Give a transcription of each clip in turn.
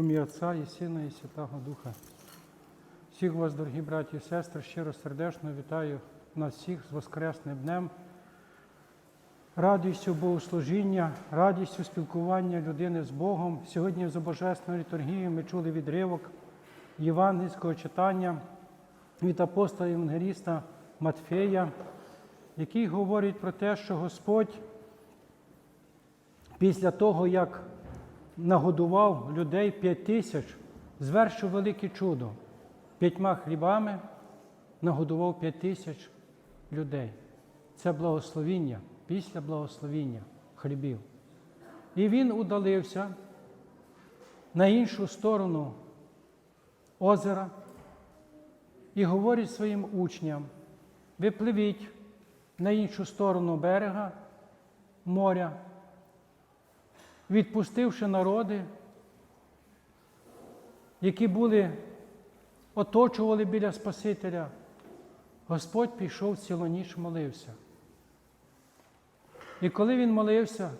Ім'я Отця і Сина, і Святого Духа. Всіх вас, дорогі браті і сестри, щиро сердечно вітаю нас всіх з Воскресним днем, радістю богослужіння, радістю спілкування людини з Богом. Сьогодні за Божественною літургією ми чули відривок євангельського читання від апостола Євангеліста Матфея, який говорить про те, що Господь після того, як нагодував людей п'ять тисяч, звершив велике чудо. П'ятьма хлібами нагодував п'ять тисяч людей. Це благословіння, після благословіння хлібів. І він удалився на іншу сторону озера і говорить своїм учням: ви пливіть на іншу сторону берега моря, відпустивши народи, які були, оточували біля Спасителя, Господь пішов цілу ніч молився. І коли він молився,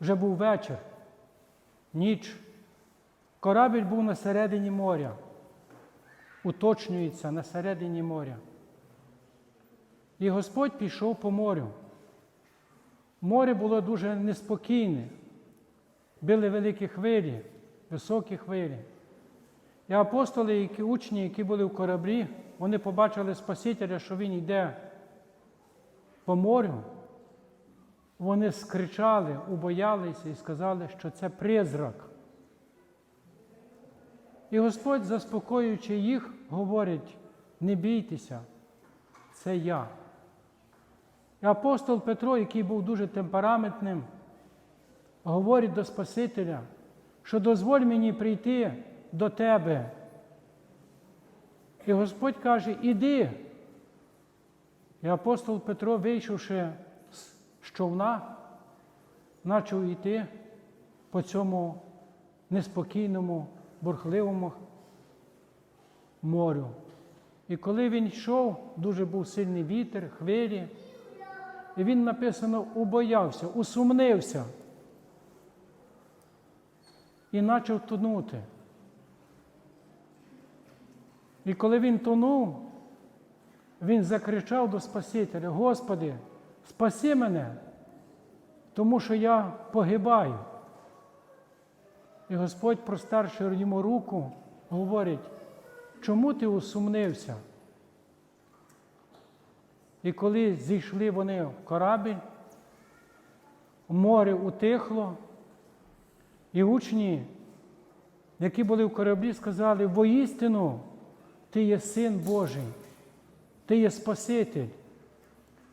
вже був вечір, ніч, корабель був на середині моря, уточнюється на середині моря. І Господь пішов по морю. Море було дуже неспокійне, били великі хвилі, високі хвилі. І апостоли, які учні, які були в кораблі, вони побачили Спасителя, що він йде по морю. Вони скричали, убоялися і сказали, що це призрак. І Господь, заспокоюючи їх, говорить: не бійтеся, це я. І апостол Петро, який був дуже темпераментним, говорить до Спасителя, що дозволь мені прийти до тебе. І Господь каже, іди. І апостол Петро, вийшовши з човна, почав йти по цьому неспокійному, бурхливому морю. І коли він йшов, дуже був сильний вітер, хвилі, і він написано убоявся, усумнився і почав тонути. І коли він тонув, він закричав до Спасителя: Господи, спаси мене, тому що я погибаю. І Господь, простерши йому руку, говорить, чому ти усумнився? І коли зійшли вони в корабель, море утихло, і учні, які були в кораблі, сказали, воістину, ти є син Божий, ти є Спаситель.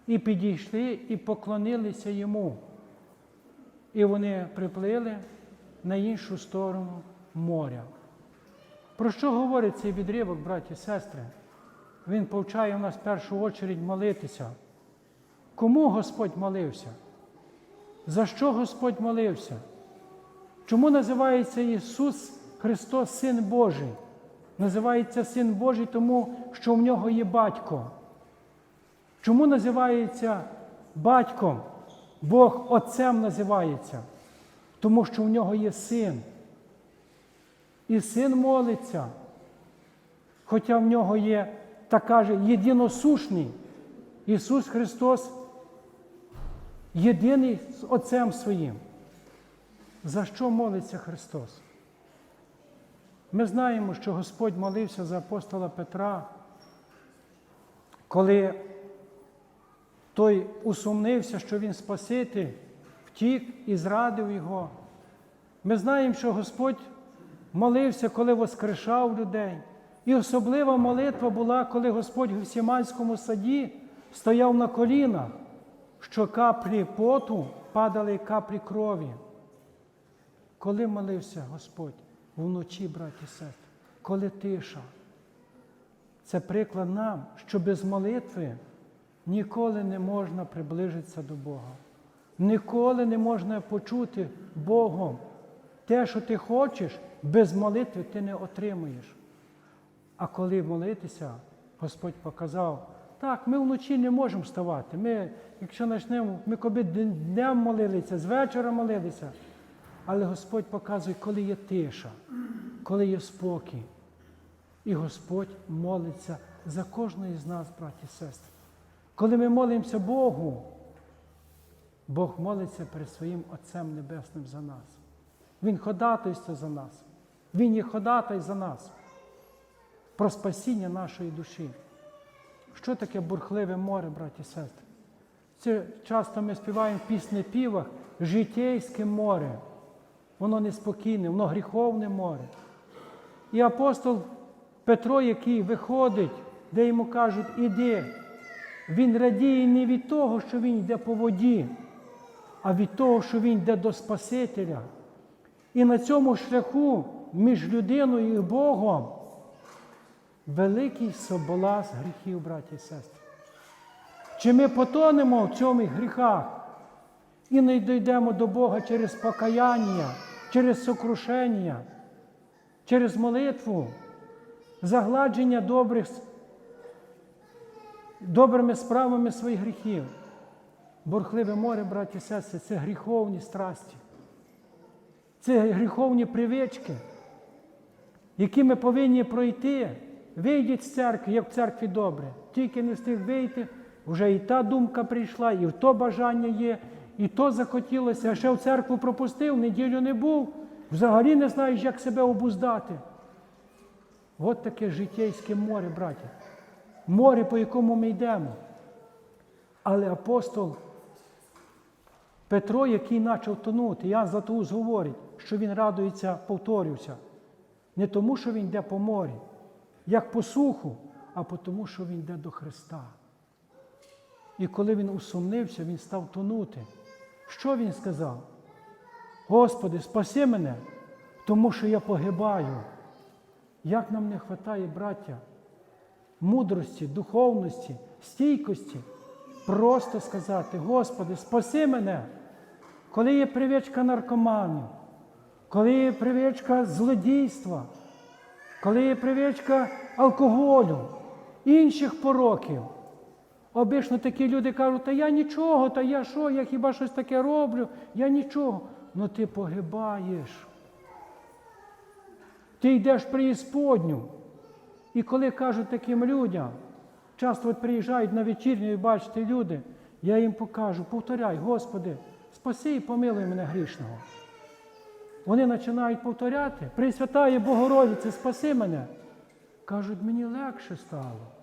І підійшли і поклонилися йому. І вони приплили на іншу сторону моря. Про що говорить цей відривок, браті і сестри? Він повчає нас в першу очередь молитися. Кому Господь молився? За що Господь молився? Чому називається Ісус Христос Син Божий? Називається Син Божий, тому що в нього є батько. Чому називається батьком? Бог Отцем називається, тому що в нього є син. І син молиться, хоча в нього є, так каже, єдиносушний Ісус Христос, єдиний з Отцем Своїм. За що молиться Христос? Ми знаємо, що Господь молився за апостола Петра, коли той усумнився, що він Спаситель, втік і зрадив його. Ми знаємо, що Господь молився, коли воскрешав людей. І особлива молитва була, коли Господь в Сіманському саді стояв на колінах, що каплі поту падали каплі крові. Коли молився Господь? Вночі, браті і сестри, коли тиша. Це приклад нам, що без молитви ніколи не можна приближитися до Бога. Ніколи не можна почути Богом. Те, що ти хочеш, без молитви ти не отримуєш. А коли молитися, Господь показав, так, ми вночі не можемо вставати. Ми, якщо почнемо, ми коли днем молилися, з вечора молилися. Але Господь показує, коли є тиша, коли є спокій. І Господь молиться за кожного з нас, браті і сестри. Коли ми молимося Богу, Бог молиться перед своїм Отцем Небесним за нас. Він ходатайство за нас. Він є ходатай за нас про спасіння нашої душі. Що таке бурхливе море, браті і сестри? Це часто ми співаємо в пісні півах житейське море. Воно неспокійне, воно гріховне море. І апостол Петро, який виходить, де йому кажуть, іди, він радіє не від того, що він йде по воді, а від того, що він йде до Спасителя. І на цьому шляху між людиною і Богом великий соболаз гріхів, браті і сестри. Чи ми потонемо в цьому гріхах і не дійдемо до Бога через покаяння, через сокрушення, через молитву, загладження добрих, добрими справами своїх гріхів. Бурхливе море, браті і сестри, це гріховні страсті. Це гріховні привички, які ми повинні пройти. Вийдіть з церкви, як в церкві добре. Тільки не встиг вийти, вже і та думка прийшла, і в то бажання є, і то захотілося. А ще в церкву пропустив, неділю не був, взагалі не знаєш, як себе обуздати. От таке життєйське море, браті. Море, по якому ми йдемо. Але апостол Петро, який почав тонути, Ян Златоуст говорить, що він радується, повторюся, не тому, що він йде по морі, як по суху, а тому, що він йде до Христа. І коли він усумнився, він став тонути. Що він сказав? Господи, спаси мене, тому що я погибаю. Як нам не вистачає, браття, мудрості, духовності, стійкості, просто сказати, Господи, спаси мене, коли є привичка наркоманів, коли є привичка злодійства, коли є привичка алкоголю, інших пороків. Обично такі люди кажуть, та я нічого, та я що, я хіба щось таке роблю, я нічого. Ну ти погибаєш. Ти йдеш в преісподню. І коли кажуть таким людям, часто от приїжджають на вечірню і бачите люди, я їм покажу, повторяй, Господи, спаси і помилуй мене грішного. Вони починають повторяти, Пресвятає Богородице, спаси мене. Кажуть, мені легше стало.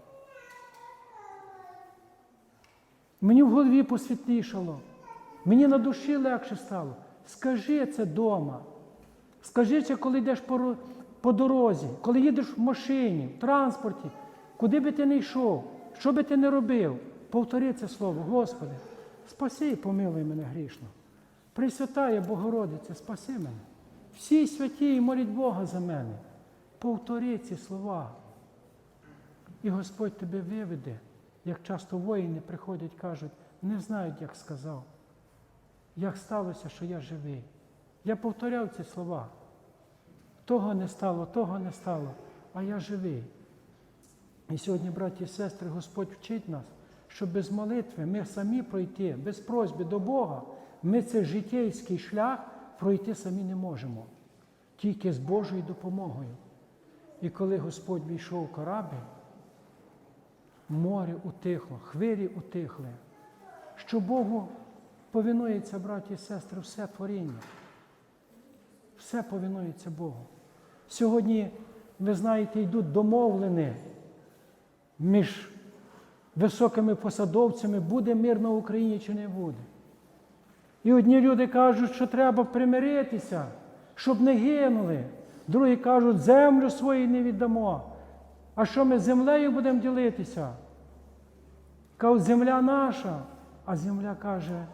Мені в голові посвітлішало, мені на душі легше стало. Скажи це вдома. Скажи це, коли йдеш по, по дорозі, коли їдеш в машині, в транспорті, куди би ти не йшов, що би ти не робив, повтори це слово, Господи, спаси і помилуй мене грішно. Пресвятає Богородице, спаси мене. Всі святі і молять Бога за мене. Повтори ці слова. І Господь тебе виведе, як часто воїни приходять, кажуть, не знають, як сказав, як сталося, що я живий. Я повторяв ці слова. Того не стало, того не стало, а я живий. І сьогодні, браті і сестри, Господь вчить нас, що без молитви ми самі пройти, без просьби до Бога, ми цей життєйський шлях пройти самі не можемо, тільки з Божою допомогою. І коли Господь війшов в корабль, море утихло, хвилі утихли, що Богу повинується, браті і сестри, все творіння. Все повинується Богу. Сьогодні, ви знаєте, йдуть домовлені між високими посадовцями, буде мир на Україні чи не буде. І одні люди кажуть, що треба примиритися, щоб не гинули. Другі кажуть, землю свою не віддамо. А що ми землею будемо ділитися? Кажуть, земля наша, а земля каже,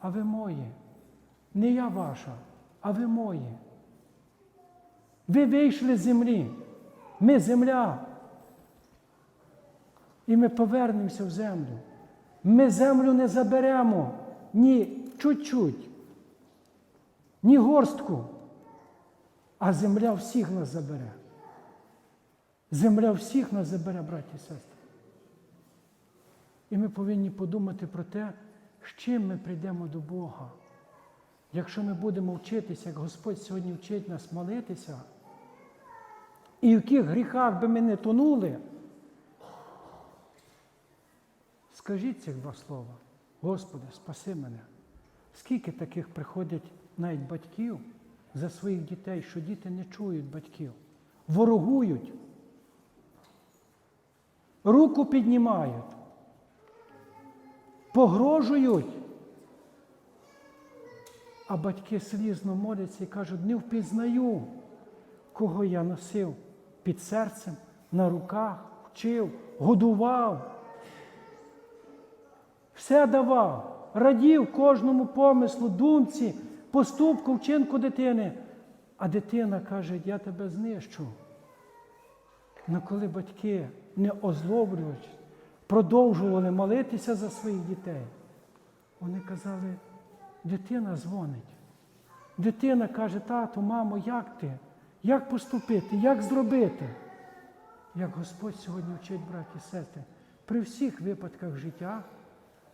а ви мої. Не я ваша, а ви мої. Ви вийшли з землі. Ми земля. І ми повернемося в землю. Ми землю не заберемо ні чуть-чуть, ні горстку, а земля всіх нас забере. Земля всіх нас забере, браті і сестри. І ми повинні подумати про те, з чим ми прийдемо до Бога. Якщо ми будемо вчитися, як Господь сьогодні вчить нас молитися, і в яких гріхах би ми не тонули, скажіть цих два слова. Господи, спаси мене. Скільки таких приходять навіть батьків за своїх дітей, що діти не чують батьків, ворогують, руку піднімають, погрожують. А батьки слізно моляться і кажуть, не впізнаю, кого я носив під серцем, на руках, вчив, годував. Все давав, радів кожному помислу, думці, поступку, вчинку дитини. А дитина каже, я тебе знищу. Ну коли батьки не озлоблюють, продовжували молитися за своїх дітей, вони казали, дитина дзвонить. Дитина каже, тату, мамо, як ти? Як поступити? Як зробити? Як Господь сьогодні вчить, браті і сестри, при всіх випадках життя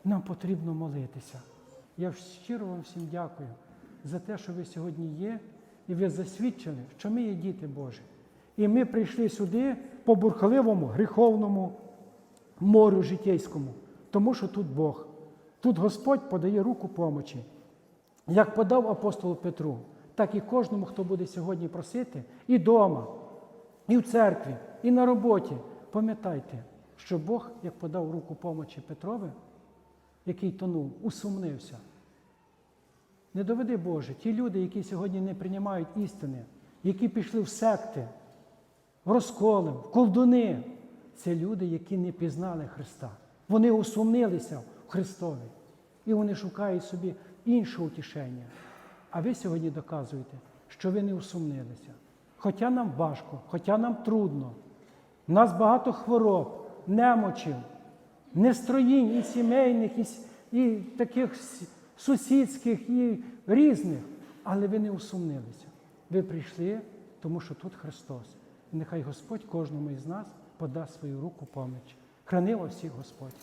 нам потрібно молитися. Я щиро вам всім дякую за те, що ви сьогодні є, і ви засвідчили, що ми є діти Божі. І ми прийшли сюди по бурхливому, гріховному морю житейському, тому що тут Бог. Тут Господь подає руку помочі. Як подав апостолу Петру, так і кожному, хто буде сьогодні просити, і вдома, і в церкві, і на роботі. Пам'ятайте, що Бог, як подав руку помочі Петрові, який тонув, усумнився. Не доведи Боже, ті люди, які сьогодні не приймають істини, які пішли в секти, в розколи, в колдуни, це люди, які не пізнали Христа. Вони усумнилися в Христові. І вони шукають собі іншого утішення. А ви сьогодні доказуєте, що ви не усумнилися. Хоча нам важко, хоча нам трудно. У нас багато хвороб, немочів, нестроїнь і сімейних, і, і таких сусідських, і різних. Але ви не усумнилися. Ви прийшли, тому що тут Христос. І нехай Господь кожному із нас подасть свою руку поміч. Храни вас всіх Господь.